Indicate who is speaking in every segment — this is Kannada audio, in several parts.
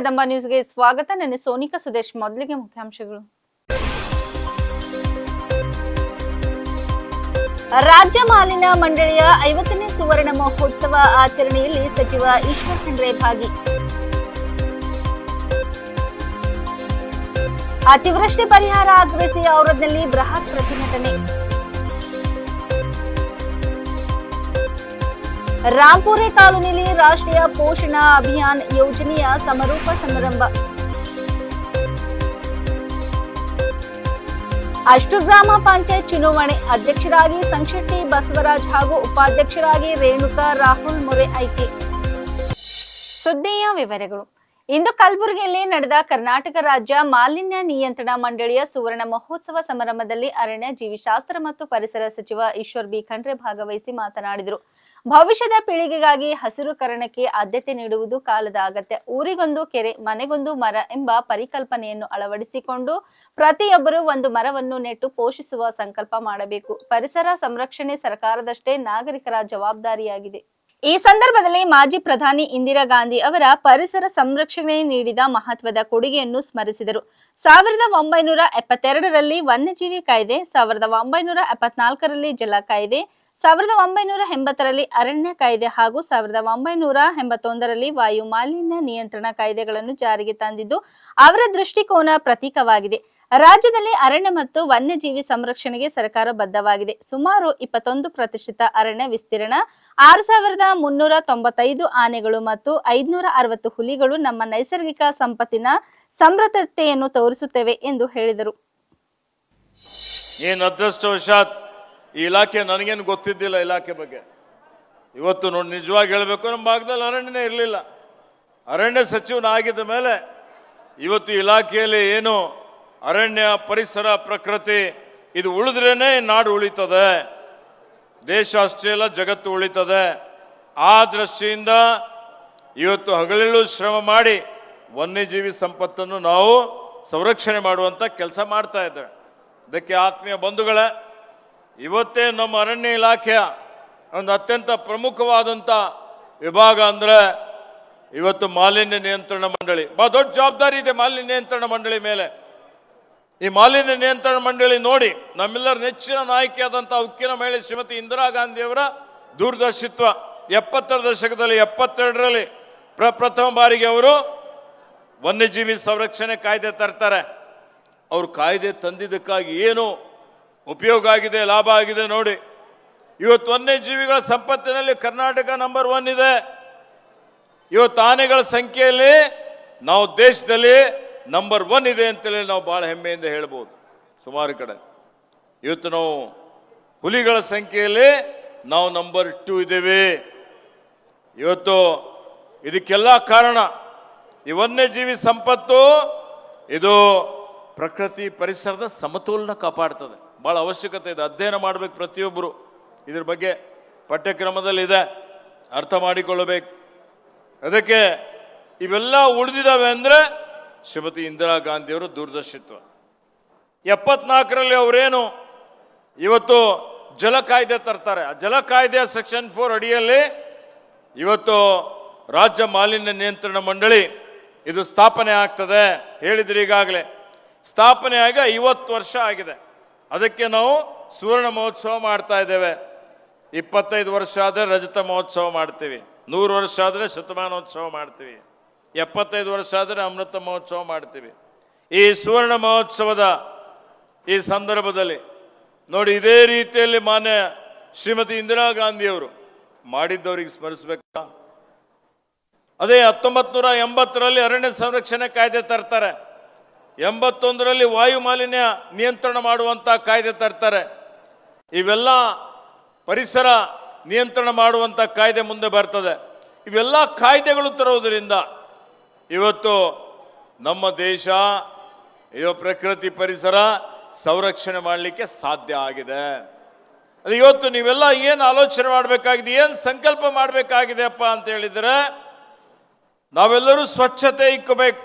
Speaker 1: ಕದಂಬ ನ್ಯೂಸ್ಗೆ ಸ್ವಾಗತ. ನನ್ನ ಸೋನಿಕಾ ಸುದೇಶ್. ಮೊದಲಿಗೆ ಮುಖ್ಯಾಂಶಗಳು. ರಾಜ್ಯ ಮಾಲಿನ್ಯ ಮಂಡಳಿಯ ಐವತ್ತನೇ ಸುವರ್ಣ ಮಹೋತ್ಸವ ಆಚರಣೆಯಲ್ಲಿ ಸಚಿವ ಈಶ್ವರ್ ಖಂಡ್ರೆ ಭಾಗಿ. ಅತಿವೃಷ್ಟಿ ಪರಿಹಾರ ಆಗ್ರಹಿಸಿ ಔರದ್ನಲ್ಲಿ ಬೃಹತ್ ಪ್ರತಿಭಟನೆ. ರಾಂಪುರೆ ಕಾಲೋನಿಯಲ್ಲಿ ರಾಷ್ಟ್ರೀಯ ಪೋಷಣಾ ಅಭಿಯಾನ್ ಯೋಜನೆಯ ಸಮಾರೋಪ ಸಮಾರಂಭ. ಅಷ್ಟು ಗ್ರಾಮ ಪಂಚಾಯತ್ ಚುನಾವಣೆ ಅಧ್ಯಕ್ಷರಾಗಿ ಸಂಶೆಟ್ಟಿ ಬಸವರಾಜ್ ಹಾಗೂ ಉಪಾಧ್ಯಕ್ಷರಾಗಿ ರೇಣುಕಾ ರಾಹುಲ್ ಮೊರೆ ಆಯ್ಕೆ. ಸುದ್ದಿಯ ವಿವರಗಳು. ಇಂದು ಕಲಬುರಗಿಯಲ್ಲಿ ನಡೆದ ಕರ್ನಾಟಕ ರಾಜ್ಯ ಮಾಲಿನ್ಯ ನಿಯಂತ್ರಣ ಮಂಡಳಿಯ ಸುವರ್ಣ ಮಹೋತ್ಸವ ಸಮಾರಂಭದಲ್ಲಿ ಅರಣ್ಯ ಜೀವಿಶಾಸ್ತ್ರ ಮತ್ತು ಪರಿಸರ ಸಚಿವ ಈಶ್ವರ್ ಬಿ ಖಂಡ್ರೆ ಭಾಗವಹಿಸಿ ಮಾತನಾಡಿದರು. ಭವಿಷ್ಯದ ಪೀಳಿಗೆಗಾಗಿ ಹಸಿರುಕರಣಕ್ಕೆ ಆದ್ಯತೆ ನೀಡುವುದು ಕಾಲದ ಅಗತ್ಯ. ಊರಿಗೊಂದು ಕೆರೆ, ಮನೆಗೊಂದು ಮರ ಎಂಬ ಪರಿಕಲ್ಪನೆಯನ್ನು ಅಳವಡಿಸಿಕೊಂಡು ಪ್ರತಿಯೊಬ್ಬರು ಒಂದು ಮರವನ್ನು ನೆಟ್ಟು ಪೋಷಿಸುವ ಸಂಕಲ್ಪ ಮಾಡಬೇಕು. ಪರಿಸರ ಸಂರಕ್ಷಣೆ ಸರ್ಕಾರದಷ್ಟೇ ನಾಗರಿಕರ ಜವಾಬ್ದಾರಿಯಾಗಿದೆ. ಈ ಸಂದರ್ಭದಲ್ಲಿ ಮಾಜಿ ಪ್ರಧಾನಿ ಇಂದಿರಾ ಗಾಂಧಿ ಅವರ ಪರಿಸರ ಸಂರಕ್ಷಣೆ ನೀಡಿದ ಮಹತ್ವದ ಕೊಡುಗೆಯನ್ನು ಸ್ಮರಿಸಿದರು. ಸಾವಿರದ ಒಂಬೈನೂರ ಎಪ್ಪತ್ತೆರಡರಲ್ಲಿ ವನ್ಯಜೀವಿ ಕಾಯ್ದೆ, ಸಾವಿರದ ಒಂಬೈನೂರ ಎಪ್ಪತ್ನಾಲ್ಕರಲ್ಲಿ ಜಲ ಕಾಯ್ದೆ, ಸಾವಿರದ ಒಂಬೈನೂರ ಎಂಬತ್ತರಲ್ಲಿ ಅರಣ್ಯ ಕಾಯ್ದೆ ಹಾಗೂ ಸಾವಿರದ ಒಂಬೈನೂರ ಎಂಬತ್ತೊಂದರಲ್ಲಿ ವಾಯು ಮಾಲಿನ್ಯ ನಿಯಂತ್ರಣ ಕಾಯ್ದೆಗಳನ್ನು ಜಾರಿಗೆ ತಂದಿದ್ದು, ಅವರ ದೃಷ್ಟಿಕೋನ ಪ್ರತೀಕವಾಗಿದೆ. ರಾಜ್ಯದಲ್ಲಿ ಅರಣ್ಯ ಮತ್ತು ವನ್ಯಜೀವಿ ಸಂರಕ್ಷಣೆಗೆ ಸರ್ಕಾರ ಬದ್ಧವಾಗಿದೆ. ಸುಮಾರು ಇಪ್ಪತ್ತೊಂದು ಪ್ರತಿಶತ ಅರಣ್ಯ ವಿಸ್ತೀರ್ಣ, ಆರು ಸಾವಿರದ ಮುನ್ನೂರ ತೊಂಬತ್ತೈದು ಆನೆಗಳು ಮತ್ತು ಐದುನೂರ ಅರವತ್ತು ಹುಲಿಗಳು ನಮ್ಮ ನೈಸರ್ಗಿಕ ಸಂಪತ್ತಿನ ಸಮೃದ್ಧತೆಯನ್ನು ತೋರಿಸುತ್ತವೆ ಎಂದು ಹೇಳಿದರು.
Speaker 2: ಏನು ಅದೃಷ್ಟವಶಾತ್ ಈ ಇಲಾಖೆ ನನಗೇನು ಗೊತ್ತಿದ್ದಿಲ್ಲ ಇಲಾಖೆ ಬಗ್ಗೆ. ಇವತ್ತು ನೋಡಿ ನಿಜವಾಗಿ ಹೇಳಬೇಕು ನಮ್ಮ ಭಾಗದಲ್ಲಿ ಅರಣ್ಯನೇ ಇರಲಿಲ್ಲ. ಅರಣ್ಯ ಸಚಿವನಾಗಿದ್ದ ಮೇಲೆ ಇವತ್ತು ಇಲಾಖೆಯಲ್ಲಿ ಏನು ಅರಣ್ಯ ಪರಿಸರ ಪ್ರಕೃತಿ, ಇದು ಉಳಿದ್ರೇ ನಾಡು ಉಳಿತದೆ. ದೇಶ ಅಷ್ಟೇ ಅಲ್ಲ, ಜಗತ್ತು ಉಳಿತದೆ. ಆ ದೃಷ್ಟಿಯಿಂದ ಇವತ್ತು ಹಗಲಿರುಳು ಶ್ರಮ ಮಾಡಿ ವನ್ಯಜೀವಿ ಸಂಪತ್ತನ್ನು ನಾವು ಸಂರಕ್ಷಣೆ ಮಾಡುವಂಥ ಕೆಲಸ ಮಾಡ್ತಾ ಇದ್ದೇವೆ. ಅದಕ್ಕೆ ಆತ್ಮೀಯ ಬಂಧುಗಳೇ, ಇವತ್ತೇ ನಮ್ಮ ಅರಣ್ಯ ಇಲಾಖೆಯ ಒಂದು ಅತ್ಯಂತ ಪ್ರಮುಖವಾದಂಥ ವಿಭಾಗ ಅಂದ್ರೆ ಇವತ್ತು ಮಾಲಿನ್ಯ ನಿಯಂತ್ರಣ ಮಂಡಳಿ. ಬಹಳ ದೊಡ್ಡ ಜವಾಬ್ದಾರಿ ಇದೆ ಮಾಲಿನ್ಯ ನಿಯಂತ್ರಣ ಮಂಡಳಿ ಮೇಲೆ. ಈ ಮಾಲಿನ್ಯ ನಿಯಂತ್ರಣ ಮಂಡಳಿ ನೋಡಿ ನಮ್ಮೆಲ್ಲರ ನೆಚ್ಚಿನ ನಾಯಕಿಯಾದಂಥ ಉಕ್ಕಿನ ಮಹಿಳೆ ಶ್ರೀಮತಿ ಇಂದಿರಾ ಗಾಂಧಿಯವರ ದೂರದರ್ಶಿತ್ವ. ಎಪ್ಪತ್ತರ ದಶಕದಲ್ಲಿ, ಎಪ್ಪತ್ತೆರಡರಲ್ಲಿ ಪ್ರಪ್ರಥಮ ಬಾರಿಗೆ ಅವರು ವನ್ಯಜೀವಿ ಸಂರಕ್ಷಣೆ ಕಾಯ್ದೆ ತರ್ತಾರೆ. ಅವರು ಕಾಯ್ದೆ ತಂದಿದ್ದಕ್ಕಾಗಿ ಏನು ಉಪಯೋಗ ಆಗಿದೆ, ಲಾಭ ಆಗಿದೆ ನೋಡಿ. ಇವತ್ತು ವನ್ಯಜೀವಿಗಳ ಸಂಪತ್ತಿನಲ್ಲಿ ಕರ್ನಾಟಕ ನಂಬರ್ ಒನ್ ಇದೆ. ಇವತ್ತು ಆನೆಗಳ ಸಂಖ್ಯೆಯಲ್ಲಿ ನಾವು ದೇಶದಲ್ಲಿ ನಂಬರ್ ಒನ್ ಇದೆ ಅಂತೇಳಿ ನಾವು ಬಹಳ ಹೆಮ್ಮೆಯಿಂದ ಹೇಳ್ಬೋದು. ಸುಮಾರು ಕಡೆ. ಇವತ್ತು ನಾವು ಹುಲಿಗಳ ಸಂಖ್ಯೆಯಲ್ಲಿ ನಾವು ನಂಬರ್ ಟು ಇದ್ದೇವೆ. ಇವತ್ತು ಇದಕ್ಕೆಲ್ಲ ಕಾರಣ ಈ ವನ್ಯಜೀವಿ ಸಂಪತ್ತು ಇದು ಪ್ರಕೃತಿ ಪರಿಸರದ ಸಮತೋಲನ ಕಾಪಾಡ್ತದೆ. ಬಹಳ ಅವಶ್ಯಕತೆ ಇದೆ. ಅಧ್ಯಯನ ಮಾಡಬೇಕು ಪ್ರತಿಯೊಬ್ಬರು ಇದ್ರ ಬಗ್ಗೆ ಪಠ್ಯಕ್ರಮದಲ್ಲಿದೆ. ಅರ್ಥ ಮಾಡಿಕೊಳ್ಳಬೇಕು. ಅದಕ್ಕೆ ಇವೆಲ್ಲ ಉಳಿದಿದ್ದಾವೆ ಅಂದ್ರೆ ಶ್ರೀಮತಿ ಇಂದಿರಾ ಗಾಂಧಿಯವರ ದೂರದರ್ಶಿತ್ವ. ಎಪ್ಪತ್ನಾಲ್ಕರಲ್ಲಿ ಅವರೇನು, ಇವತ್ತು ಜಲ ಕಾಯ್ದೆ ತರ್ತಾರೆ. ಆ ಜಲ ಕಾಯ್ದೆ ಸೆಕ್ಷನ್ ಫೋರ್ ಅಡಿಯಲ್ಲಿ ಇವತ್ತು ರಾಜ್ಯ ಮಾಲಿನ್ಯ ನಿಯಂತ್ರಣ ಮಂಡಳಿ ಇದು ಸ್ಥಾಪನೆ ಆಗ್ತದೆ. ಹೇಳಿದ್ರಿ ಈಗಾಗಲೇ. ಸ್ಥಾಪನೆ ಆಗಿ ಐವತ್ತು ವರ್ಷ ಆಗಿದೆ. ಅದಕ್ಕೆ ನಾವು ಸುವರ್ಣ ಮಹೋತ್ಸವ ಮಾಡ್ತಾ ಇದ್ದೇವೆ. ಇಪ್ಪತ್ತೈದು ವರ್ಷ ಆದರೆ ರಜತ ಮಹೋತ್ಸವ ಮಾಡ್ತೀವಿ. ನೂರು ವರ್ಷ ಆದರೆ ಶತಮಾನೋತ್ಸವ ಮಾಡ್ತೀವಿ. ಎಪ್ಪತ್ತೈದು ವರ್ಷ ಆದರೆ ಅಮೃತ ಮಹೋತ್ಸವ ಮಾಡ್ತೀವಿ. ಈ ಸುವರ್ಣ ಮಹೋತ್ಸವದ ಈ ಸಂದರ್ಭದಲ್ಲಿ ನೋಡಿ ಇದೇ ರೀತಿಯಲ್ಲಿ ಮಾನ್ಯ ಶ್ರೀಮತಿ ಇಂದಿರಾ ಗಾಂಧಿಯವರು ಮಾಡಿದ್ದವರಿಗೆ ಸ್ಮರಿಸ್ಬೇಕಾ? ಅದೇ ಹತ್ತೊಂಬತ್ತು ನೂರ ಎಂಬತ್ತರಲ್ಲಿ ಅರಣ್ಯ ಸಂರಕ್ಷಣೆ ಕಾಯ್ದೆ ತರ್ತಾರೆ. ಎಂಬತ್ತೊಂದರಲ್ಲಿ ವಾಯು ಮಾಲಿನ್ಯ ನಿಯಂತ್ರಣ ಮಾಡುವಂತ ಕಾಯ್ದೆ ತರ್ತಾರೆ. ಇವೆಲ್ಲ ಪರಿಸರ ನಿಯಂತ್ರಣ ಮಾಡುವಂತ ಕಾಯ್ದೆ ಮುಂದೆ ಬರ್ತದೆ. ಇವೆಲ್ಲ ಕಾಯ್ದೆಗಳು ತರುವುದರಿಂದ ಇವತ್ತು ನಮ್ಮ ದೇಶ, ಇವ ಪ್ರಕೃತಿ ಪರಿಸರ ಸಂರಕ್ಷಣೆ ಮಾಡಲಿಕ್ಕೆ ಸಾಧ್ಯ ಆಗಿದೆ. ಅದು ಇವತ್ತು ನೀವೆಲ್ಲ ಏನು ಆಲೋಚನೆ ಮಾಡಬೇಕಾಗಿದೆ, ಏನು ಸಂಕಲ್ಪ ಮಾಡಬೇಕಾಗಿದೆ ಅಪ್ಪ ಅಂತ ಹೇಳಿದರೆ ನಾವೆಲ್ಲರೂ ಸ್ವಚ್ಛತೆ ಇಕ್ಕಬೇಕು.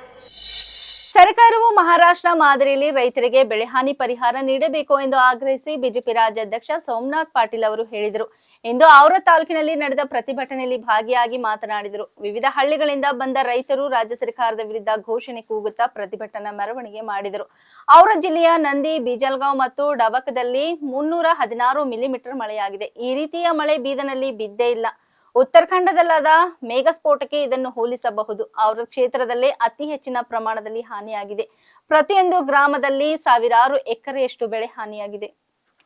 Speaker 1: ಸರ್ಕಾರವು ಮಹಾರಾಷ್ಟ್ರ ಮಾದರಿಯಲ್ಲಿ ರೈತರಿಗೆ ಬೆಳೆಹಾನಿ ಪರಿಹಾರ ನೀಡಬೇಕು ಎಂದು ಆಗ್ರಹಿಸಿ ಬಿಜೆಪಿ ರಾಜ್ಯಾಧ್ಯಕ್ಷ ಸೋಮನಾಥ್ ಪಾಟೀಲ್ ಅವರು ಹೇಳಿದರು. ಇಂದು ಅವರ ತಾಲೂಕಿನಲ್ಲಿ ನಡೆದ ಪ್ರತಿಭಟನೆಯಲ್ಲಿ ಭಾಗಿಯಾಗಿ ಮಾತನಾಡಿದರು. ವಿವಿಧ ಹಳ್ಳಿಗಳಿಂದ ಬಂದ ರೈತರು ರಾಜ್ಯ ಸರ್ಕಾರದ ವಿರುದ್ಧ ಘೋಷಣೆ ಕೂಗುತ್ತಾ ಪ್ರತಿಭಟನಾ ಮೆರವಣಿಗೆ ಮಾಡಿದರು. ಅವರ ಜಿಲ್ಲೆಯ ನಂದಿ, ಬೀಜಲ್ಗಾಂವ್ ಮತ್ತು ಡಬಕದಲ್ಲಿ ಮುನ್ನೂರ ಹದಿನಾರು ಮಿಲಿಮೀಟರ್ ಮಳೆಯಾಗಿದೆ. ಈ ರೀತಿಯ ಮಳೆ ಬೀದನಲ್ಲಿ ಬಿದ್ದೇ ಇಲ್ಲ. ಉತ್ತರಾಖಂಡದಲ್ಲಾದ ಮೇಘಸ್ಫೋಟಕ್ಕೆ ಇದನ್ನು ಹೋಲಿಸಬಹುದು. ಅವರ ಕ್ಷೇತ್ರದಲ್ಲೇ ಅತಿ ಹೆಚ್ಚಿನ ಪ್ರಮಾಣದಲ್ಲಿ ಹಾನಿಯಾಗಿದೆ. ಪ್ರತಿಯೊಂದು ಗ್ರಾಮದಲ್ಲಿ ಸಾವಿರಾರು ಎಕರೆಯಷ್ಟು ಬೆಳೆ ಹಾನಿಯಾಗಿದೆ.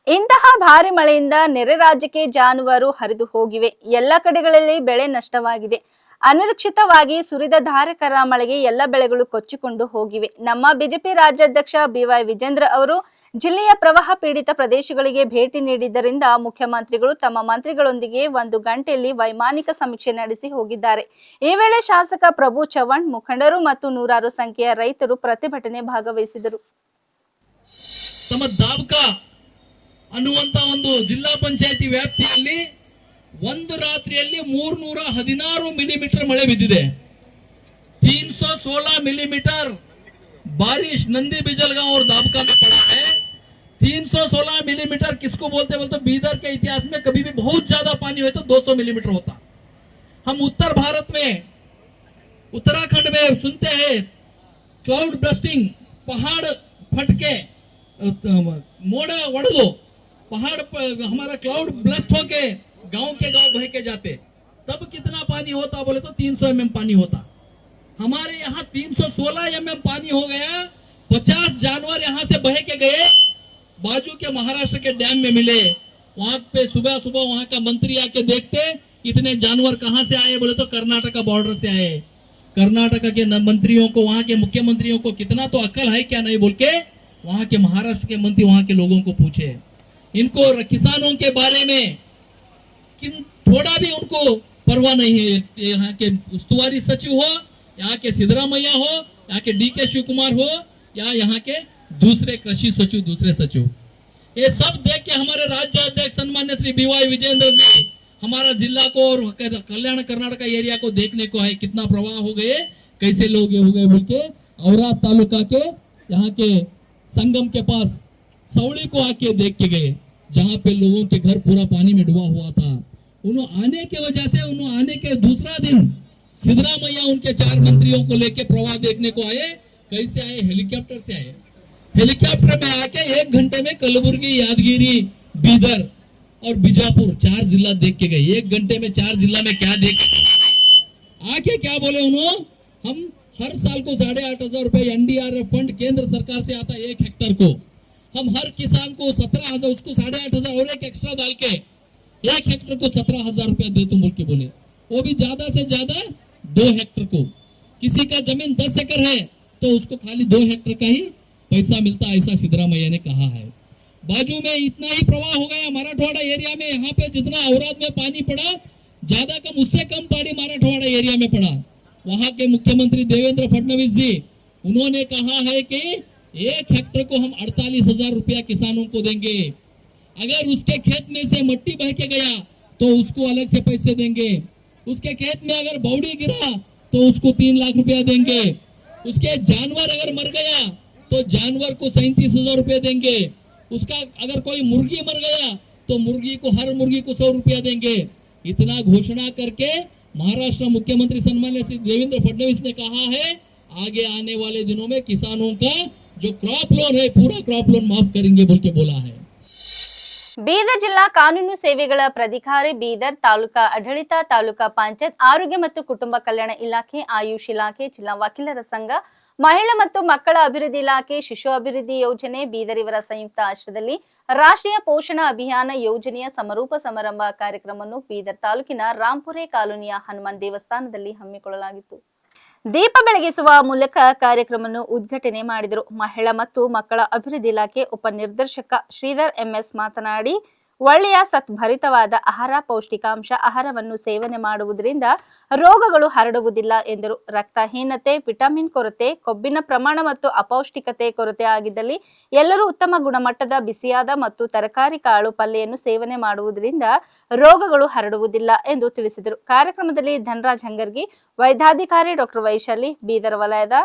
Speaker 1: ಇಂತಹ ಭಾರಿ ಮಳೆಯಿಂದ ನೆರೆ ರಾಜ್ಯಕ್ಕೆ ಜಾನುವಾರು ಹರಿದು ಹೋಗಿವೆ. ಎಲ್ಲ ಕಡೆಗಳಲ್ಲಿ ಬೆಳೆ ನಷ್ಟವಾಗಿದೆ. ಅನಿರೀಕ್ಷಿತವಾಗಿ ಸುರಿದ ಧಾರಕರ ಮಳೆಗೆ ಎಲ್ಲ ಬೆಳೆಗಳು ಕೊಚ್ಚಿಕೊಂಡು ಹೋಗಿವೆ. ನಮ್ಮ ಬಿಜೆಪಿ ರಾಜ್ಯಾಧ್ಯಕ್ಷ ಬಿವೈ ವಿಜೇಂದ್ರ ಅವರು ಜಿಲ್ಲೆಯ ಪ್ರವಾಹ ಪೀಡಿತ ಪ್ರದೇಶಗಳಿಗೆ ಭೇಟಿ ನೀಡಿದ್ದರಿಂದ ಮುಖ್ಯಮಂತ್ರಿಗಳು ತಮ್ಮ ಮಂತ್ರಿಗಳೊಂದಿಗೆ ಒಂದು ಗಂಟೆಯಲ್ಲಿ ವೈಮಾನಿಕ ಸಮೀಕ್ಷೆ ನಡೆಸಿ ಹೋಗಿದ್ದಾರೆ. ಈ ವೇಳೆ ಶಾಸಕ ಪ್ರಭು ಚವಾಣ್ ಮುಖಂಡರು ಮತ್ತು ನೂರಾರು ಸಂಖ್ಯೆಯ ರೈತರು ಪ್ರತಿಭಟನೆ ಭಾಗವಹಿಸಿದರು.
Speaker 3: ಅನ್ನುವಂತ ಒಂದು ಜಿಲ್ಲಾ ಪಂಚಾಯತಿ ವ್ಯಾಪ್ತಿಯಲ್ಲಿ ಒಂದು ರಾತ್ರಿಯಲ್ಲಿ ಮೂರ್ನೂರ ಹದಿನಾರು ಮಿಲಿಮೀಟರ್ ಮಳೆ ಬಿದ್ದಿದೆ. ತೀನ್ ಸೋ ಸೋಲಾ ಮಿಲಿಮೀಟರ್ ಬಾರಿಶ್ ನಂದಿ ಬಿಜಲ್ಗಾಂವ್ ದಾಬ್ಕಾ 316 मिलीमीटर किसको बोलते बोलते बीदर के इतिहास में कभी भी बहुत ज़्यादा पानी हुए तो 200 मिलीमीटर होता। हम उत्तर भारत में, उत्तराखंड में सुनते हैं क्लाउड ब्रस्टिंग पहाड़ फटके, मोड़ वड़ दो पहाड़ हमारा क्लाउड ब्लस्ट होके गाँव के गाँव बह के जाते। तब कितना पानी होता बोले तो 300 सौ mm पानी होता। हमारे यहाँ 316 सौ mm पानी हो गया 50 जानवर यहाँ से बह के गए बाजू के महाराष्ट्र के डैम में मिले। वहाँ पे सुबह सुबह वहाँ का मंत्री आके देखते, इतने जानवर कहाँ से आए? बोले तो कर्नाटका बॉर्डर से आए। कर्नाटक के मंत्रियों को, वहाँ के मुख्यमंत्रियों को कितना तो अक्ल है, क्या नहीं बोल के वहाँ के महाराष्ट्र के मंत्री, वहाँ के लोगों को पूछे। इनको किसानों के बारे में किन थोड़ा भी उनको परवाह नहीं है। यहाँ के उस्तुवारी सचिव हो, यहाँ के सिद्धरामैया हो, यहाँ के डी के शिव कुमार हो, या यहाँ के दूसरे कृषि सचिव, दूसरे सचिव। ये सब देख के हमारे राज्य अध्यक्ष, सन्मान्य श्री बीवाई विजेंद्र जी, हमारा जिला को और कल्याण कर्नाटक एरिया को देखने को है कितना प्रवाह हो गए, कैसे लोग हो गए बोल के, औरात तालुका के, यहाँ के संगम के पास सवड़ी को आके देख के गए, जहाँ पे लोगों के घर पूरा पानी में डूबा हुआ था। उन्होंने आने के वजह से उन्होंने आने के दूसरा दिन सिद्धरामैया उनके चार मंत्रियों को लेके प्रवाह देखने को आए, कैसे आए, हेलीकॉप्टर से आए। हेलीकॉप्टर में आके एक घंटे में कलबुर्गी, यादगिरी, बीदर और बीजापुर, चार जिला देख के गए। एक घंटे में चार जिला में क्या देख आके क्या बोले उन्होंने हम हर साल को साढ़े आठ हज़ार रुपए एनडीआरएफ फंड केंद्र सरकार से आता है एक हेक्टर को। हम हर किसान को सत्रह हज़ार, उसको साढ़े आठ हज़ार और एक एक्स्ट्रा डाल के एक हेक्टर को सत्रह हज़ार रुपया दे तुम बोल के बोले। वो भी ज़्यादा से ज़्यादा दो हेक्टर को। किसी का ज़मीन दस एकड़ है तो उसको खाली दो हेक्टर का ही पैसा मिलता ऐसा सिद्धरामैया ने कहा है। बाजू में इतना ही प्रवाह हो गया, मराठवाड़ा एरिया में यहाँ पे जितना औरत में पानी पड़ा, ज़्यादा कम, उससे कम पानी मराठवाड़ा एरिया में पड़ा। वहाँ के मुख्यमंत्री देवेंद्र फडणवीस जी, उन्होंने कहा है कि एक हेक्टर को हम अड़तालीस हज़ार रुपया किसानों को देंगे। अगर उसके खेत में से मट्टी बह के गया तो उसको अलग से पैसे देंगे। उसके खेत में अगर बौड़ी गिरा तो उसको तीन लाख रुपया देंगे। उसके जानवर अगर मर गया तो जानवर को सैंतीस हज़ार रुपये देंगे। उसका अगर कोई मुर्गी मर गया तो मुर्गी को, हर मुर्गी को सौ रुपया देंगे। इतना घोषणा करके महाराष्ट्र मुख्यमंत्री सन्मान्य श्री देवेंद्र फडणवीस ने कहा है, आगे आने वाले दिनों में किसानों का जो क्रॉप लोन है, पूरा क्रॉप लोन माफ़ करेंगे बोल के बोला है।
Speaker 1: ಬೀದರ್ ಜಿಲ್ಲಾ ಕಾನೂನು ಸೇವೆಗಳ ಪ್ರಾಧಿಕಾರಿ ಬೀದರ್ ತಾಲೂಕಾ ಆಡಳಿತ, ತಾಲೂಕಾ ಪಂಚಾಯತ್, ಆರೋಗ್ಯ ಮತ್ತು ಕುಟುಂಬ ಕಲ್ಯಾಣ ಇಲಾಖೆ, ಆಯುಷ್ ಇಲಾಖೆ, ಜಿಲ್ಲಾ ವಕೀಲರ ಸಂಘ, ಮಹಿಳಾ ಮತ್ತು ಮಕ್ಕಳ ಅಭಿವೃದ್ಧಿ ಇಲಾಖೆ, ಶಿಶು ಅಭಿವೃದ್ಧಿ ಯೋಜನೆ, ಬೀದರ್ ಇವರ ಸಂಯುಕ್ತ ಆಶ್ರಯದಲ್ಲಿ ರಾಷ್ಟ್ರೀಯ ಪೋಷಣ ಅಭಿಯಾನ ಯೋಜನೆಯ ಸಮಾರೋಪ ಸಮಾರಂಭ ಕಾರ್ಯಕ್ರಮವನ್ನು ಬೀದರ್ ತಾಲೂಕಿನ ರಾಂಪುರೆ ಕಾಲೋನಿಯ ಹನುಮಾನ್ ದೇವಸ್ಥಾನದಲ್ಲಿ ಹಮ್ಮಿಕೊಳ್ಳಲಾಗಿತ್ತು. ದೀಪ ಬೆಳಗಿಸುವ ಮೂಲಕ ಕಾರ್ಯಕ್ರಮವನ್ನು ಉದ್ಘಾಟನೆ ಮಾಡಿದರು. ಮಹಿಳಾ ಮತ್ತು ಮಕ್ಕಳ ಅಭಿವೃದ್ಧಿ ಇಲಾಖೆ ಉಪನಿರ್ದೇಶಕ ಶ್ರೀಧರ್ ಎಂಎಸ್ ಮಾತನಾಡಿ ಒಳ್ಳೆಯ ಸತ್ಭರಿತವಾದ ಆಹಾರ, ಪೌಷ್ಟಿಕಾಂಶ ಆಹಾರವನ್ನು ಸೇವನೆ ಮಾಡುವುದರಿಂದ ರೋಗಗಳು ಹರಡುವುದಿಲ್ಲ ಎಂದರು. ರಕ್ತಹೀನತೆ, ವಿಟಮಿನ್ ಕೊರತೆ, ಕೊಬ್ಬಿನ ಪ್ರಮಾಣ ಮತ್ತು ಅಪೌಷ್ಟಿಕತೆ ಕೊರತೆ ಆಗಿದ್ದಲ್ಲಿ ಎಲ್ಲರೂ ಉತ್ತಮ ಗುಣಮಟ್ಟದ ಬಿಸಿಯಾದ ಮತ್ತು ತರಕಾರಿ ಕಾಳು ಪಲ್ಯವನ್ನು ಸೇವನೆ ಮಾಡುವುದರಿಂದ ರೋಗಗಳು ಹರಡುವುದಿಲ್ಲ ಎಂದು ತಿಳಿಸಿದರು. ಕಾರ್ಯಕ್ರಮದಲ್ಲಿ ಧನರಾಜ್ ಹಂಗರ್ಗಿ, ವೈದ್ಯಾಧಿಕಾರಿ ಡಾಕ್ಟರ್ ವೈಶಾಲಿ, ಬೀದರ್ ವಲಯದ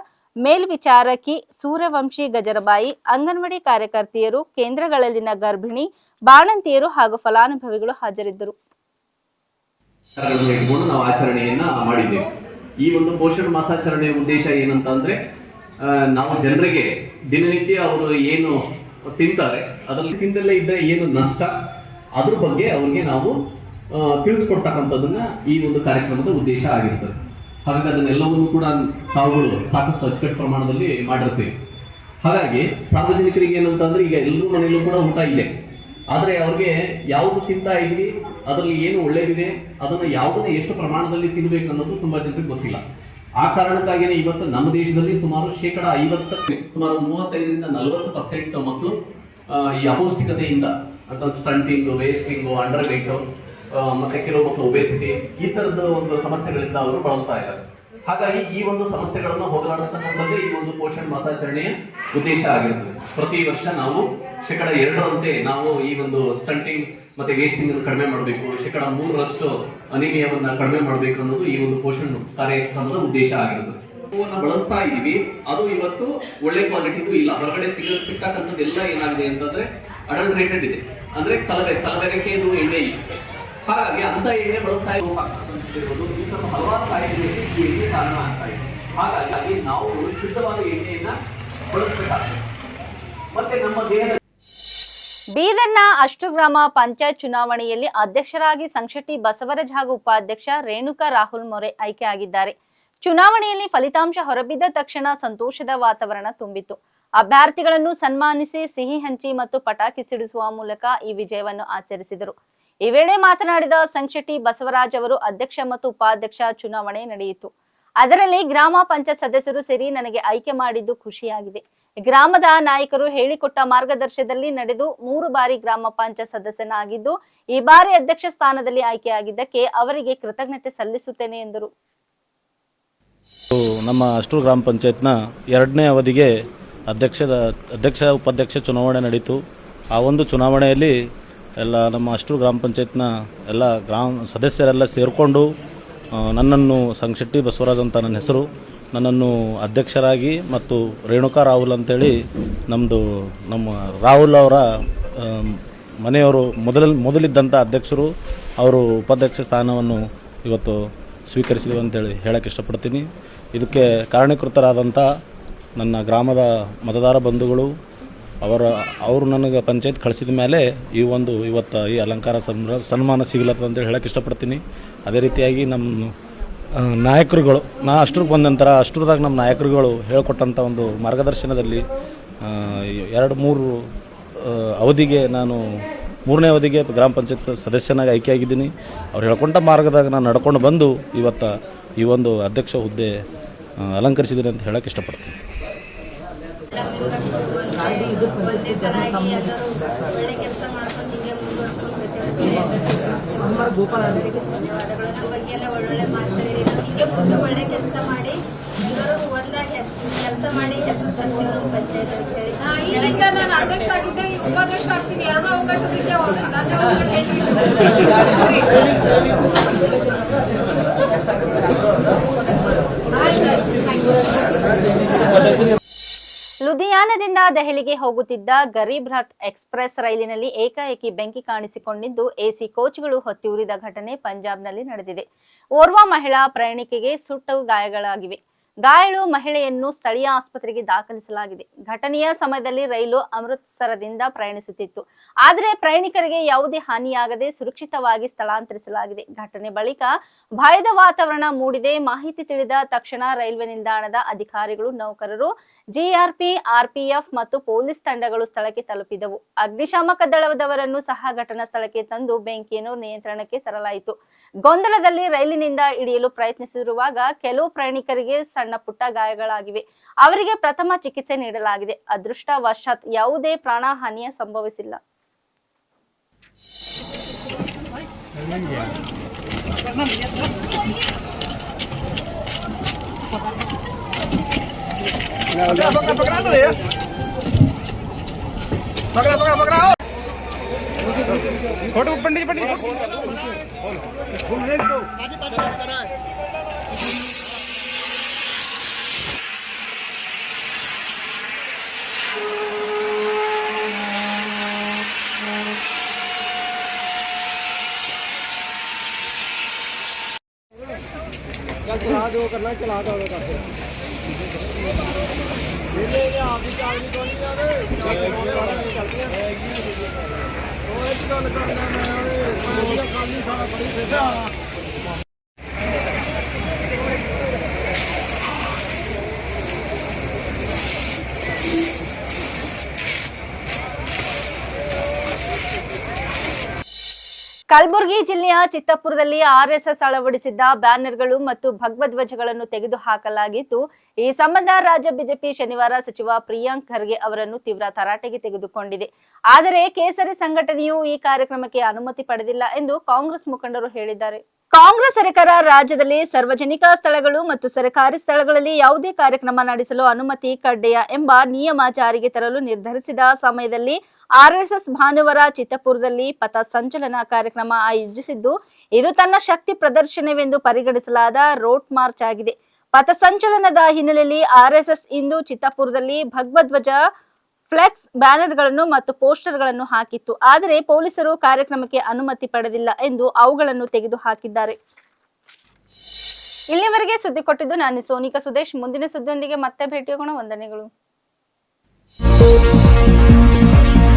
Speaker 1: ಮೇಲ್ವಿಚಾರಕಿ ಸೂರ್ಯವಂಶಿ ಗಜರಬಾಯಿ, ಅಂಗನವಾಡಿ ಕಾರ್ಯಕರ್ತೆಯರು, ಕೇಂದ್ರಗಳಲ್ಲಿನ ಗರ್ಭಿಣಿ, ಬಾಣಂತಿಯರು ಹಾಗೂ ಫಲಾನುಭವಿಗಳು ಹಾಜರಿದ್ದರು.
Speaker 4: ನಾವು ಆಚರಣೆಯನ್ನ ಮಾಡಿದ್ದೇವೆ. ಈ ಒಂದು ಪೋಷಣ ಮಾಸಾಚರಣೆಯ ಉದ್ದೇಶ ಏನಂತ ಅಂದ್ರೆ ನಾವು ಜನರಿಗೆ ದಿನನಿತ್ಯ ಅವರು ಏನು ತಿಂತಾರೆ, ಅದರಲ್ಲಿ ತಿಂದಲ್ಲೇ ಇದ್ದ ಏನು ನಷ್ಟ, ಅದ್ರ ಬಗ್ಗೆ ಅವ್ರಿಗೆ ನಾವು ತಿಳಿಸ್ಕೊಡ್ತಕ್ಕಂಥದ್ದನ್ನ ಈ ಒಂದು ಕಾರ್ಯಕ್ರಮದ ಉದ್ದೇಶ ಆಗಿರ್ತದೆ. ಹಾಗಾಗಿ ಅದನ್ನೆಲ್ಲವನ್ನು ಕೂಡ ತಾವುಗಳು ಸಾಕಷ್ಟು ಅಚ್ಚುಕಟ್ಟು ಪ್ರಮಾಣದಲ್ಲಿ ಮಾಡಿರ್ತೀವಿ. ಹಾಗಾಗಿ ಸಾರ್ವಜನಿಕರಿಗೆ ಏನು ಅಂದ್ರೆ ಈಗ ಎಲ್ಲರೂ ಮನೆಯಲ್ಲೂ ಕೂಡ ಊಟ ಇದೆ ಆದರೆ ಅವ್ರಿಗೆ ಯಾವುದು ತಿಂತಾ ಇದ್ವಿ ಅದರಲ್ಲಿ ಏನು ಒಳ್ಳೇದಿದೆ, ಅದನ್ನ ಯಾವುದನ್ನ ಎಷ್ಟು ಪ್ರಮಾಣದಲ್ಲಿ ತಿನ್ಬೇಕು ಅನ್ನೋದು ತುಂಬಾ ಜನರಿಗೆ ಗೊತ್ತಿಲ್ಲ. ಆ ಕಾರಣಕ್ಕಾಗಿನೇ ಇವತ್ತು ನಮ್ಮ ದೇಶದಲ್ಲಿ ಸುಮಾರು ಶೇಕಡ ಐವತ್ತ, ಸುಮಾರು ಮೂವತ್ತೈದರಿಂದ ನಲವತ್ತು ಪರ್ಸೆಂಟ್ ಮಕ್ಕಳು ಈ ಅಪೌಷ್ಟಿಕತೆಯಿಂದ ಅಂತ ಸ್ಟಂಟಿಂಗ್ ವೇಸ್ಟಿಂಗ್ ಅಂಡರ್ ವೇಟ್ ಮತ್ತೆ ಕೆಲವು ಮಕ್ಕಳು ಒಬೇಸಿಟಿ ಈ ತರದ ಒಂದು ಸಮಸ್ಯೆಗಳಿಂದ ಅವರು ಬಳಲ್ತಾ ಇದ್ದಾರೆ. ಹಾಗಾಗಿ ಈ ಒಂದು ಸಮಸ್ಯೆಗಳನ್ನು ಹೋಗಲಾಡಿಸ್ತಕ್ಕಂಥದ್ದೇ ಈ ಒಂದು ಪೋಷಣ್ ಮಾಸಾಚರಣೆಯ ಉದ್ದೇಶ ಆಗಿರುತ್ತದೆ. ಪ್ರತಿ ವರ್ಷ ನಾವು ಶೇಕಡ ಎರಡರಂತೆ ನಾವು ಈ ಒಂದು ಸ್ಟಂಟಿಂಗ್ ಮತ್ತೆ ವೇಸ್ಟಿಂಗ್ ಅನ್ನು ಕಡಿಮೆ ಮಾಡಬೇಕು. ಶೇಕಡ ಮೂರರಷ್ಟು ಅನಿಮಿಯವನ್ನ ಕಡಿಮೆ ಮಾಡಬೇಕು ಅನ್ನೋದು ಈ ಒಂದು ಪೋಷಣ್ ಕಾರ್ಯಕ್ರಮದ ಉದ್ದೇಶ ಆಗಿರುತ್ತದೆ. ಬಳಸ್ತಾ ಇದೀವಿ ಅದು ಇವತ್ತು ಒಳ್ಳೆ ಕ್ವಾಲಿಟಿದು ಇಲ್ಲ. ಹೊರಗಡೆ ಸಿಗ ಸಿಗ್ತಕ್ಕಂಥದ್ದು ಎಲ್ಲ ಏನಾಗಿದೆ ಅಂತಂದ್ರೆ ಅಡಲ್ಟ್ರೇಟೆಡ್ ಇದೆ. ಅಂದ್ರೆ ಕಲಬೆ ತಲೆಬೆರಕೆ ಇದು ಎಣ್ಣೆ ಇದೆ ಹಾಗಾಗಿ ಅಂತ ಎಣ್ಣೆ ಬಳಸ್ತಾ ಇರುವುದು ಈ ಹಲವಾರು ಕಾಯಿಲೆಗಳಿಗೆ ಎಣ್ಣೆ ಕಾರಣ ಆಗ್ತಾ ಇದೆ. ಹಾಗಾಗಿ ನಾವು ಶುದ್ಧವಾದ ಎಣ್ಣೆಯನ್ನ ಬಳಸಬೇಕಾಗ್ತದೆ. ಮತ್ತೆ ನಮ್ಮ ದೇಹದ
Speaker 1: ಬೀದರ್ನ ಅಷ್ಟುಗ್ರಾಮ ಪಂಚಾಯತ್ ಚುನಾವಣೆಯಲ್ಲಿ ಅಧ್ಯಕ್ಷರಾಗಿ ಸಂಶೆಟ್ಟಿ ಬಸವರಾಜ್ ಹಾಗೂ ಉಪಾಧ್ಯಕ್ಷ ರೇಣುಕಾ ರಾಹುಲ್ ಮೊರೆ ಆಯ್ಕೆಯಾಗಿದ್ದಾರೆ. ಚುನಾವಣೆಯಲ್ಲಿ ಫಲಿತಾಂಶ ಹೊರಬಿದ್ದ ತಕ್ಷಣ ಸಂತೋಷದ ವಾತಾವರಣ ತುಂಬಿತ್ತು. ಅಭ್ಯರ್ಥಿಗಳನ್ನು ಸನ್ಮಾನಿಸಿ ಸಿಹಿ ಹಂಚಿ ಮತ್ತು ಪಟಾಕಿ ಸಿಡಿಸುವ ಮೂಲಕ ಈ ವಿಜಯವನ್ನು ಆಚರಿಸಿದರು. ಈ ವೇಳೆ ಮಾತನಾಡಿದ ಸಂಕ್ಷಟಿ ಬಸವರಾಜ್ ಅವರು ಅಧ್ಯಕ್ಷ ಮತ್ತು ಉಪಾಧ್ಯಕ್ಷ ಚುನಾವಣೆ ನಡೆಯಿತು. ಅದರಲ್ಲಿ ಗ್ರಾಮ ಪಂಚಾಯತ್ ಸದಸ್ಯರು ಸೇರಿ ನನಗೆ ಆಯ್ಕೆ ಮಾಡಿದ್ದು ಖುಷಿಯಾಗಿದೆ. ಗ್ರಾಮದ ನಾಯಕರು ಹೇಳಿಕೊಟ್ಟ ಮಾರ್ಗದರ್ಶನದಲ್ಲಿ ನಡೆದು ಮೂರು ಬಾರಿ ಗ್ರಾಮ ಪಂಚಾಯತ್ ಸದಸ್ಯನಾಗಿದ್ದು, ಈ ಬಾರಿ ಅಧ್ಯಕ್ಷ ಸ್ಥಾನದಲ್ಲಿ ಆಯ್ಕೆಯಾಗಿದ್ದಕ್ಕೆ ಅವರಿಗೆ ಕೃತಜ್ಞತೆ ಸಲ್ಲಿಸುತ್ತೇನೆ ಎಂದರು.
Speaker 5: ನಮ್ಮ ಅಷ್ಟೂರು ಗ್ರಾಮ ಪಂಚಾಯತ್ನ ಎರಡನೇ ಅವಧಿಗೆ ಅಧ್ಯಕ್ಷದ, ಅಧ್ಯಕ್ಷ ಉಪಾಧ್ಯಕ್ಷ ಚುನಾವಣೆ ನಡೆಯಿತು ಆ ಒಂದು ಚುನಾವಣೆಯಲ್ಲಿ ಎಲ್ಲ ನಮ್ಮ ಅಷ್ಟೂರು ಗ್ರಾಮ ಪಂಚಾಯತ್ನ ಎಲ್ಲ ಗ್ರಾಮ ಸದಸ್ಯರೆಲ್ಲ ಸೇರಿಕೊಂಡು ನನ್ನನ್ನು ಸಂಗಶೆಟ್ಟಿ ಬಸವರಾಜ್ ಅಂತ ನನ್ನ ಹೆಸರು, ನನ್ನನ್ನು ಅಧ್ಯಕ್ಷರಾಗಿ ಮತ್ತು ರೇಣುಕಾ ರಾಹುಲ್ ಅಂತೇಳಿ ನಮ್ಮದು ನಮ್ಮ ರಾಹುಲ್ ಅವರ ಮನೆಯವರು ಮೊದಲ, ಮೊದಲಿದ್ದಂಥ ಅಧ್ಯಕ್ಷರು, ಅವರು ಉಪಾಧ್ಯಕ್ಷ ಸ್ಥಾನವನ್ನು ಇವತ್ತು ಸ್ವೀಕರಿಸಿದೆವು ಅಂತೇಳಿ ಹೇಳಕ್ಕೆ ಇಷ್ಟಪಡ್ತೀನಿ. ಇದಕ್ಕೆ ಕಾರಣೀಕೃತರಾದಂಥ ನನ್ನ ಗ್ರಾಮದ ಮತದಾರ ಬಂಧುಗಳು ಅವರ, ಅವರು ನನಗೆ ಪಂಚಾಯತ್ ಕಳಿಸಿದ ಮೇಲೆ ಈ ಒಂದು ಇವತ್ತು ಈ ಅಲಂಕಾರ ಸನ್ಮ, ಸನ್ಮಾನ ಸಿಗಲತ್ತದ ಅಂತೇಳಿ ಹೇಳಕ್ಕೆ ಇಷ್ಟಪಡ್ತೀನಿ. ಅದೇ ರೀತಿಯಾಗಿ ನಮ್ಮ ನಾಯಕರುಗಳು, ನಾ ಅಷ್ಟ್ರಿಗೆ ಬಂದ ನಂತರ ಅಷ್ಟ್ರದಾಗ ನಮ್ಮ ನಾಯಕರುಗಳು ಹೇಳಿಕೊಟ್ಟಂಥ ಒಂದು ಮಾರ್ಗದರ್ಶನದಲ್ಲಿ ಎರಡು, ಮೂರು ಅವಧಿಗೆ ನಾನು ಮೂರನೇ ಅವಧಿಗೆ ಗ್ರಾಮ ಪಂಚಾಯತ್ ಸದಸ್ಯನಾಗಿ ಆಯ್ಕೆಯಾಗಿದ್ದೀನಿ. ಅವ್ರು ಹೇಳ್ಕೊಂಡ ಮಾರ್ಗದಾಗ ನಾನು ನಡ್ಕೊಂಡು ಬಂದು ಇವತ್ತು ಈ ಒಂದು ಅಧ್ಯಕ್ಷ ಹುದ್ದೆ ಅಲಂಕರಿಸಿದ್ದೀನಿ ಅಂತ ಹೇಳಕ್ಕೆ ಇಷ್ಟಪಡ್ತೀನಿ.
Speaker 6: ಒಂದೇ ಎಲ್ಲರೂ ಒಳ್ಳೆ ಕೆಲಸ ಮಾಡ್ಕೊಂಡು ಹಿಂಗೆ ಮುಂದುವರ್ಸ್ಕೊಂಡು ಎಲ್ಲರಿಗೂ ಧನ್ಯವಾದಗಳು. ನಮ್ಮ ಬಗ್ಗೆ ಎಲ್ಲ ಒಳ್ಳೊಳ್ಳೆ ಮಾತಾಡಿರಿ ನಾವು ಹಿಂಗೆ ಮುಂದೆ ಒಳ್ಳೆ ಕೆಲಸ ಮಾಡಿ ಎಲ್ಲರೂ ಒಂದಾಗಿ ಕೆಲಸ ಮಾಡಿ ಹೆಸರು ತರ್ತೀವಿ ನಮ್ಮ ಪಂಚಾಯತ್ ಅಂತ ಹೇಳಿ.
Speaker 7: ಈಗ ನಾನು ಅಧ್ಯಕ್ಷ ಆಗಿದ್ದೆ. ಉಪಾಧ್ಯಕ್ಷ ಆಗ್ತೀನಿ. ಎರಡೂ ಅವಕಾಶ ಸಿಕ್ಕೇ ಹೋಗುತ್ತೆ. ಧನ್ಯವಾದಗಳು ಹೇಳ್ತೀನಿ. ಆಯ್ತು ಆಯ್ತು.
Speaker 1: ಲುಧಿಯಾನದಿಂದ ದೆಹಲಿಗೆ ಹೋಗುತ್ತಿದ್ದ ಗರೀಬ್ ರಥ್ ಎಕ್ಸ್ಪ್ರೆಸ್ ರೈಲಿನಲ್ಲಿ ಏಕಾಏಕಿ ಬೆಂಕಿ ಕಾಣಿಸಿಕೊಂಡಿದ್ದು ಎಸಿ ಕೋಚ್ಗಳು ಹೊತ್ತಿ ಉರಿದ ಘಟನೆ ಪಂಜಾಬ್ನಲ್ಲಿ ನಡೆದಿದೆ. ಓರ್ವ ಮಹಿಳಾ ಪ್ರಯಾಣಿಕೆಗೆ ಸುಟ್ಟು ಗಾಯಗಳಾಗಿವೆ. ಗಾಯಾಳು ಮಹಿಳೆಯನ್ನು ಸ್ಥಳೀಯ ಆಸ್ಪತ್ರೆಗೆ ದಾಖಲಿಸಲಾಗಿದೆ. ಘಟನೆಯ ಸಮಯದಲ್ಲಿ ರೈಲು ಅಮೃತಸರದಿಂದ ಪ್ರಯಾಣಿಸುತ್ತಿತ್ತು. ಆದರೆ ಪ್ರಯಾಣಿಕರಿಗೆ ಯಾವುದೇ ಹಾನಿಯಾಗದೆ ಸುರಕ್ಷಿತವಾಗಿ ಸ್ಥಳಾಂತರಿಸಲಾಗಿದೆ. ಘಟನೆ ಬಳಿಕ ಭಯದ ವಾತಾವರಣ ಮೂಡಿದೆ. ಮಾಹಿತಿ ತಿಳಿದ ತಕ್ಷಣ ರೈಲ್ವೆ ನಿಲ್ದಾಣದ ಅಧಿಕಾರಿಗಳು, ನೌಕರರು ಜಿಆರ್ಪಿ ಆರ್ಪಿಎಫ್ ಮತ್ತು ಪೊಲೀಸ್ ತಂಡಗಳು ಸ್ಥಳಕ್ಕೆ ತಲುಪಿದವು. ಅಗ್ನಿಶಾಮಕ ದಳದವರನ್ನು ಸಹ ಘಟನಾ ಸ್ಥಳಕ್ಕೆ ತಂದು ಬೆಂಕಿಯನ್ನು ನಿಯಂತ್ರಣಕ್ಕೆ ತರಲಾಯಿತು. ಗೊಂದಲದಲ್ಲಿ ರೈಲಿನಿಂದ ಇಳಿಯಲು ಪ್ರಯತ್ನಿಸಿರುವಾಗ ಕೆಲವು ಪ್ರಯಾಣಿಕರಿಗೆ ಸಣ್ಣ ಪುಟ್ಟ ಗಾಯಗಳಾಗಿವೆ. ಅವರಿಗೆ ಪ್ರಥಮ ಚಿಕಿತ್ಸೆ ನೀಡಲಾಗಿದೆ. ಅದೃಷ್ಟವಶಾತ್ ಯಾವುದೇ ಪ್ರಾಣಹಾನಿಯ ಸಂಭವಿಸಿಲ್ಲ. फोटो पंडित पंडित ਚੱਲ ਚਲਾ ਦਿਓ ਕਰਨਾ, ਚਲਾ ਦਿਓ ਉਹਦੇ ਕਰਕੇ ਇਹਦੇ ਜੇ ਆਪ ਦੀ ਚਾਲ ਨਹੀਂ ਕੋਈ ਯਾਰ ਚੱਲਦੀਆਂ ਉਹ ਇੱਕ ਗੱਲ ਕਰਨਾ ਮੈਂ ਉਹਦੇ ਮੈਂ ਕੰਮ ਨਹੀਂ ਸਾਰਾ ਬੜੀ ਫਿਰਦਾ ಕಲಬುರಗಿ ಜಿಲ್ಲೆಯ ಚಿತ್ತಾಪುರದಲ್ಲಿ ಆರ್ಎಸ್ಎಸ್ ಅಳವಡಿಸಿದ್ದ ಬ್ಯಾನರ್ಗಳು ಮತ್ತು ಭಗವಧ್ವಜಗಳನ್ನು ತೆಗೆದುಹಾಕಲಾಗಿದ್ದು ಈ ಸಂಬಂಧ ರಾಜ್ಯ ಬಿಜೆಪಿ ಶನಿವಾರ ಸಚಿವ ಪ್ರಿಯಾಂಕ್ ಖರ್ಗೆ ಅವರನ್ನು ತೀವ್ರ ತರಾಟೆಗೆ ತೆಗೆದುಕೊಂಡಿದೆ. ಆದರೆ ಕೇಸರಿ ಸಂಘಟನೆಯು ಈ ಕಾರ್ಯಕ್ರಮಕ್ಕೆ ಅನುಮತಿ ಪಡೆದಿಲ್ಲ ಎಂದು ಕಾಂಗ್ರೆಸ್ ಮುಖಂಡರು ಹೇಳಿದ್ದಾರೆ. ಕಾಂಗ್ರೆಸ್ ಸರ್ಕಾರ ರಾಜ್ಯದಲ್ಲಿ ಸಾರ್ವಜನಿಕ ಸ್ಥಳಗಳು ಮತ್ತು ಸರ್ಕಾರಿ ಸ್ಥಳಗಳಲ್ಲಿ ಯಾವುದೇ ಕಾರ್ಯಕ್ರಮ ನಡೆಸಲು ಅನುಮತಿ ಕಡ್ಡಾಯ ಎಂಬ ನಿಯಮ ಜಾರಿಗೆ ತರಲು ನಿರ್ಧರಿಸಿದ ಸಮಯದಲ್ಲಿ ಆರ್ಎಸ್ಎಸ್ ಭಾನುವಾರ ಚಿತ್ತಪುರದಲ್ಲಿ ಪಥ ಸಂಚಲನ ಕಾರ್ಯಕ್ರಮ ಆಯೋಜಿಸಿದ್ದು, ಇದು ತನ್ನ ಶಕ್ತಿ ಪ್ರದರ್ಶನವೆಂದು ಪರಿಗಣಿಸಲಾದ ರೋಡ್ ಮಾರ್ಚ್ ಆಗಿದೆ. ಪಥಸಂಚಲನದ ಹಿನ್ನೆಲೆಯಲ್ಲಿ ಆರ್ಎಸ್ಎಸ್ ಇಂದು ಚಿತ್ತಾಪುರದಲ್ಲಿ ಭಗವಧ್ವಜ ಫ್ಲೆಕ್ಸ್ ಬ್ಯಾನರ್ಗಳನ್ನು ಮತ್ತು ಪೋಸ್ಟರ್ಗಳನ್ನು ಹಾಕಿತ್ತು. ಆದರೆ ಪೊಲೀಸರು ಕಾರ್ಯಕ್ರಮಕ್ಕೆ ಅನುಮತಿ ಪಡೆದಿಲ್ಲ ಎಂದು ಅವುಗಳನ್ನು ತೆಗೆದು ಹಾಕಿದ್ದಾರೆ ಇಲ್ಲಿಯವರೆಗೆ ಸುದ್ದಿ ಕೊಟ್ಟಿದ್ದು ನಾನು ಸೋನಿಕಾ ಸುದೇಶ್. ಮುಂದಿನ ಸುದ್ದಿಯೊಂದಿಗೆ ಮತ್ತೆ ಭೇಟಿಯಾಗೋಣ. ವಂದನೆಗಳು.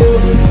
Speaker 1: you.